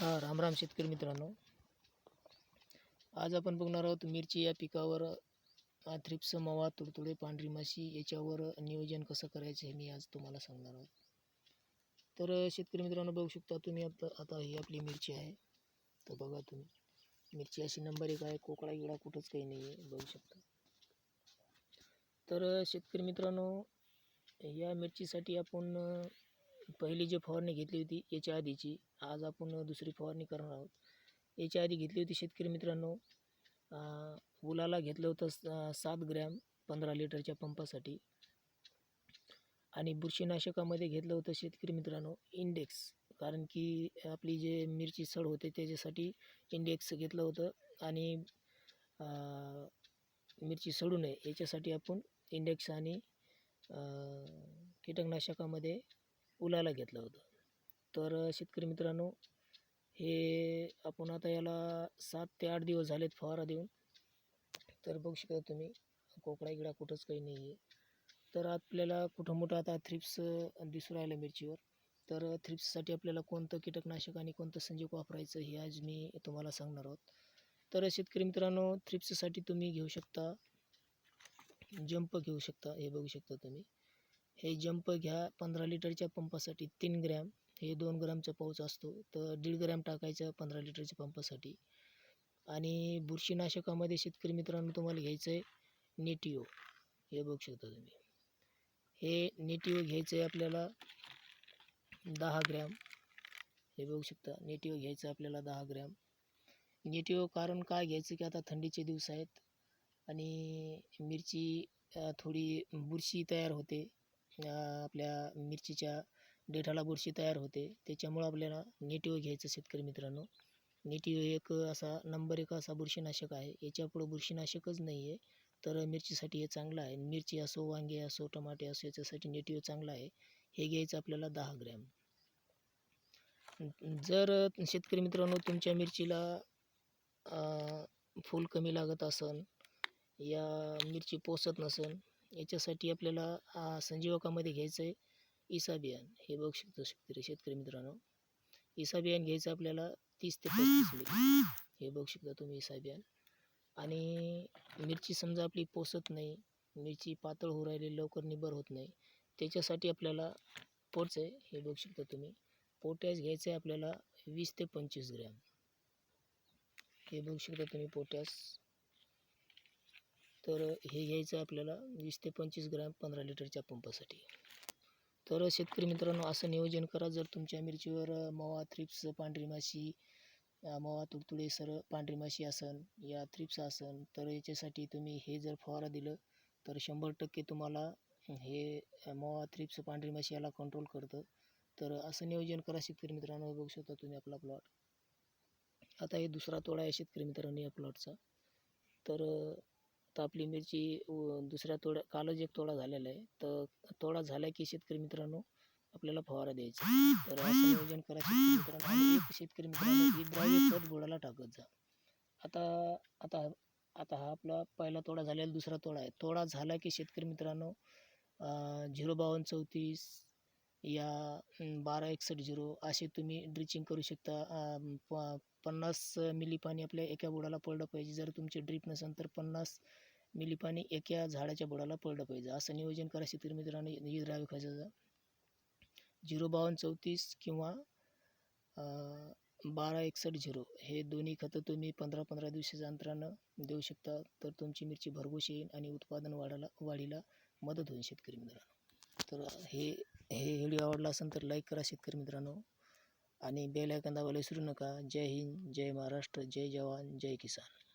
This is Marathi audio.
हा राम राम शेतकरी मित्रांनो. आज आपण बघणार आहोत मिरची या पिकावर थ्रिप्स मवा तुडतुडे पांढरी माशी याच्यावर नियोजन कसं करायचं हे मी आज तुम्हाला सांगणार आहोत. तर शेतकरी मित्रांनो बघू शकता तुम्ही आता आता ही आपली मिरची आहे. तर बघा तुम्ही मिरची अशी नंबर एक आहे कोकडा गिडा कुठंच काही नाही आहे बघू शकता. तर शेतकरी मित्रांनो या मिरचीसाठी आपण पहिली जी फवारणी घेतली होती याच्या आधीची आज आपण दुसरी फवारणी करणार आहोत. याच्या आधी घेतली होती शेतकरी मित्रांनो अं, गुलाला घेतलं होतं स- सात ग्रॅम पंधरा लिटरच्या पंपासाठी. आणि बुरशीनाशकामध्ये घेतलं होतं शेतकरी मित्रांनो इंडेक्स. कारण की आपली जे मिरची सड होते त्याच्यासाठी इंडेक्स घेतलं होतं. आणि मिरची सडू नये याच्यासाठी आपण इंडेक्स आणि कीटकनाशकामध्ये उलाला घेतलं होतं. तर शेतकरी मित्रांनो हे आपण आता याला सात ते आठ दिवस झालेत फवारा देऊन. तर बघू शकता तुम्ही कोकडा गिडा कुठंच काही नाही आहे. तर आपल्याला कुठं मोठं आता थ्रिप्स दिसू राहिलं मिरचीवर. तर थ्रिप्ससाठी आपल्याला कोणतं कीटकनाशक आणि कोणतं संजीवक वापरायचं हे आज मी तुम्हाला सांगणार आहोत. तर शेतकरी मित्रांनो थ्रिप्ससाठी तुम्ही घेऊ शकता जंप घेऊ शकता हे बघू शकता तुम्ही. हे जंप घ्या पंधरा लिटरच्या पंपासाठी तीन ग्रॅम हे दोन ग्रामचा पाऊच असतो तर दीड ग्रॅम टाकायचं पंधरा लिटरच्या पंपासाठी. आणि बुरशीनाशकामध्ये शेतकरी मित्रांनो तुम्हाला घ्यायचं आहे नेटिओ. हे बघू शकता तुम्ही. हे नेटिओ घ्यायचं आहे आपल्याला दहा ग्रॅम हे बघू शकता नेटिओ घ्यायचं आपल्याला दहा ग्रॅम नेटिओ कारण काय घ्यायचं की आता थंडीचे दिवस आहेत आणि मिरची थोडी बुरशी तयार होते. आपल्या मिरचीच्या देठाला बुरशी तयार होते. त्याच्यामुळं आपल्याला नेटिव घ्यायचं शेतकरी मित्रांनो. नेटिव एक असा नंबर एक असा बुरशीनाशक आहे. याच्यापुढं बुरशीनाशकच नाही आहे तर मिरचीसाठी हे चांगलं आहे. मिरची असो वांगे असो टमाटे असो याच्यासाठी नेटिव चांगलं आहे. हे घ्यायचं आपल्याला दहा ग्रॅम. जर शेतकरी मित्रांनो तुमच्या मिरचीला फूल कमी लागत असन या मिरची पोसत नसन याच्यासाठी आपल्याला संजीवकामध्ये घ्यायचं आहे इसा बियाण हे बघू शकतो शेतकरी शेतकरी मित्रांनो. इसा बियाण घ्यायचं आपल्याला तीस ते पस्तीस मिली हे बघू शकता तुम्ही इसा बियाण आणि मिरची समजा आपली पोसत नाही मिरची पातळ होऊ राहिली लवकर निबर होत नाही त्याच्यासाठी आपल्याला पोच आहे. हे बघू शकता तुम्ही. पोटॅश घ्यायचं आहे आपल्याला वीस ते पंचवीस ग्रॅम. हे बघू शकता तुम्ही पोटॅश. तर हे घ्यायचं आहे आपल्याला वीस ते पंचवीस ग्रॅम पंधरा लिटरच्या पंपासाठी. तर शेतकरी मित्रांनो असं नियोजन करा. जर तुमच्या मिरचीवर मवा थ्रिप्स पांढरी माशी मवा तुडतुडे सर पांढरी माशी असन या थ्रिप्स असन तर याच्यासाठी तुम्ही हे जर फवारा दिलं तर शंभर टक्के तुम्हाला हे मवा थ्रिप्स पांढरी माशी याला कंट्रोल करतं. तर असं नियोजन करा शेतकरी मित्रांनो. बघू शकता तुम्ही आपला प्लॉट आता हे दुसरा तोडा आहे शेतकरी मित्रांनी या प्लॉटचा तर तर आपली मिरची दुसऱ्या तोड्या कालच एक तोडा झालेला आहे. तर तोडा झाला की शेतकरी मित्रांनो आपल्याला फवारा द्यायचा तर असं नियोजन करा शेतकरी मित्रांनो आणि एक शेतकरी मित्रांनो ही द्राव्य खत बुडाला टाकत जा. आता आता आता हा आपला पहिला तोडा झालेला दुसरा तोडा आहे. तोडा झाला की शेतकरी मित्रांनो झिरो बावन्न चौतीस या बारा एकसष्ट झिरो असे तुम्ही ड्रिचिंग करू शकता. प पन्नास मिली पाणी आपल्या एका बुडाला पडलं पाहिजे. जर तुमचे ड्रीप नसेल तर पन्नास मिली पाणी एका झाडाच्या बुडाला पडलं पाहिजे. असं नियोजन करा शेतकरी मित्रांनो. ही द्राव्य खताचं झिरो बावन्न चौतीस किंवा बारा एकसष्ट झिरो. हे दोन्ही खतं तुम्ही पंधरा पंधरा दिवसाच्या अंतरानं देऊ शकता. तर तुमची मिरची भरघोस येईल आणि उत्पादन वाढायला वाढीला मदत होईल शेतकरी मित्रांनो. तर हे हे व्हिडिओ आवडला असेल तर लाईक करा शेतकरी मित्रांनो. आणि बेल आयकन दाबायला विसरू नका. जय हिंद जय महाराष्ट्र जय जवान जय किसान.